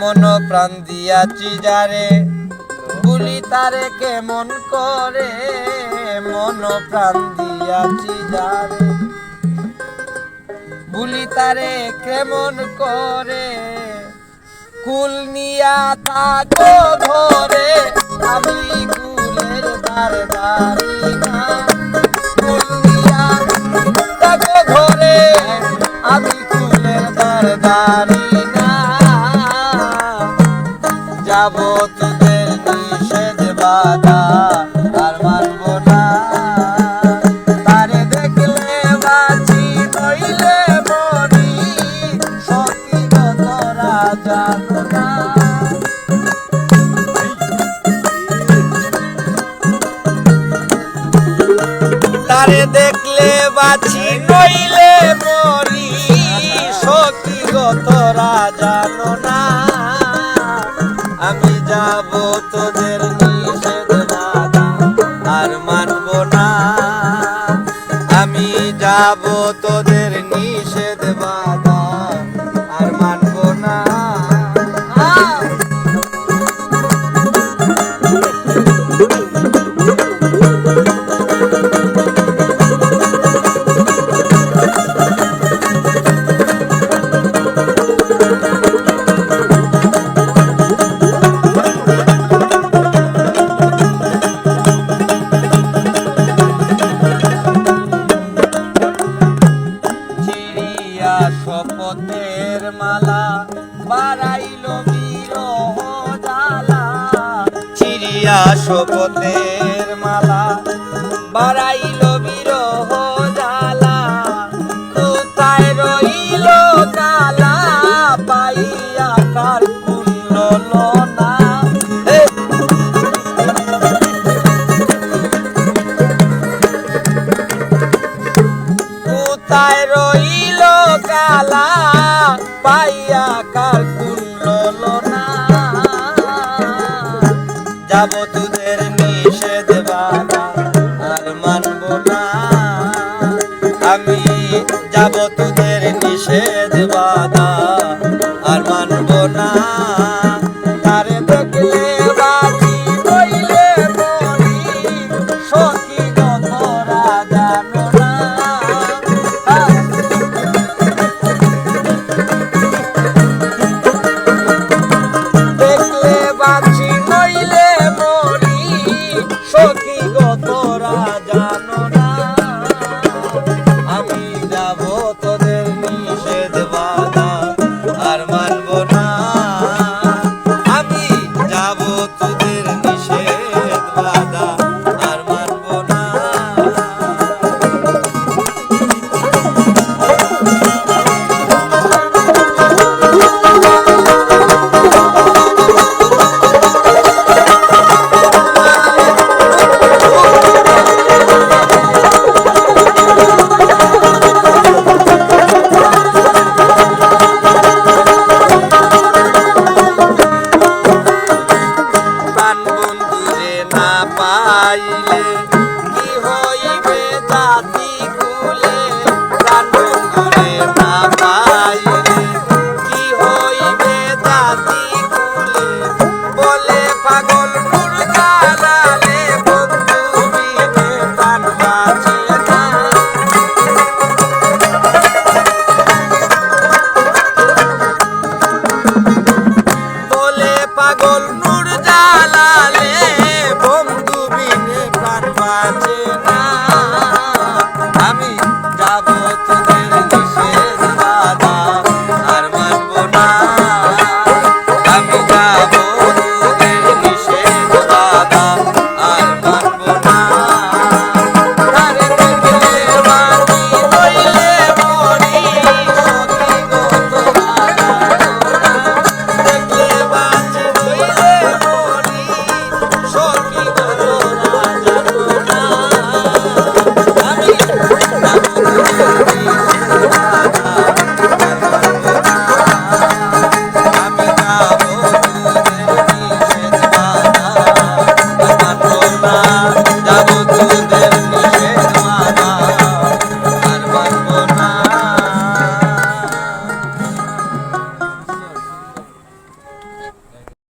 মন প্রাণ দিয়াছি যারে। বলি তারে কেমন করে? মন প্রাণ দিয়াছি যারে। বুলি তারে কেমন করে? কুল নিয়া থাকো ঘরে। আমি কুলের দ্বার দাঁড়ি না। কুল নিয়া আমি কুলের না যাব তোদের নিষেধ বাধা আর না। তারে দেখলে বাঁচি, নইলে গো তোরা জানো না। তারে দেখলে আর মানব না। আমি যাব তোদের নিষেধ বাধা মালা, বাড়াইল বিরহ চিড়িয়া শপথের মালা জ্বালা। কোথায় রইল কালা, পাইয়া কার কোথায় রইল কালা পাইয়া কার কুল্ল না যাব তোদের নিষেধ বাধা, আর মানব না। আমি যাব তোদের নিষেধ বাধা, আর মানব না। মানব না।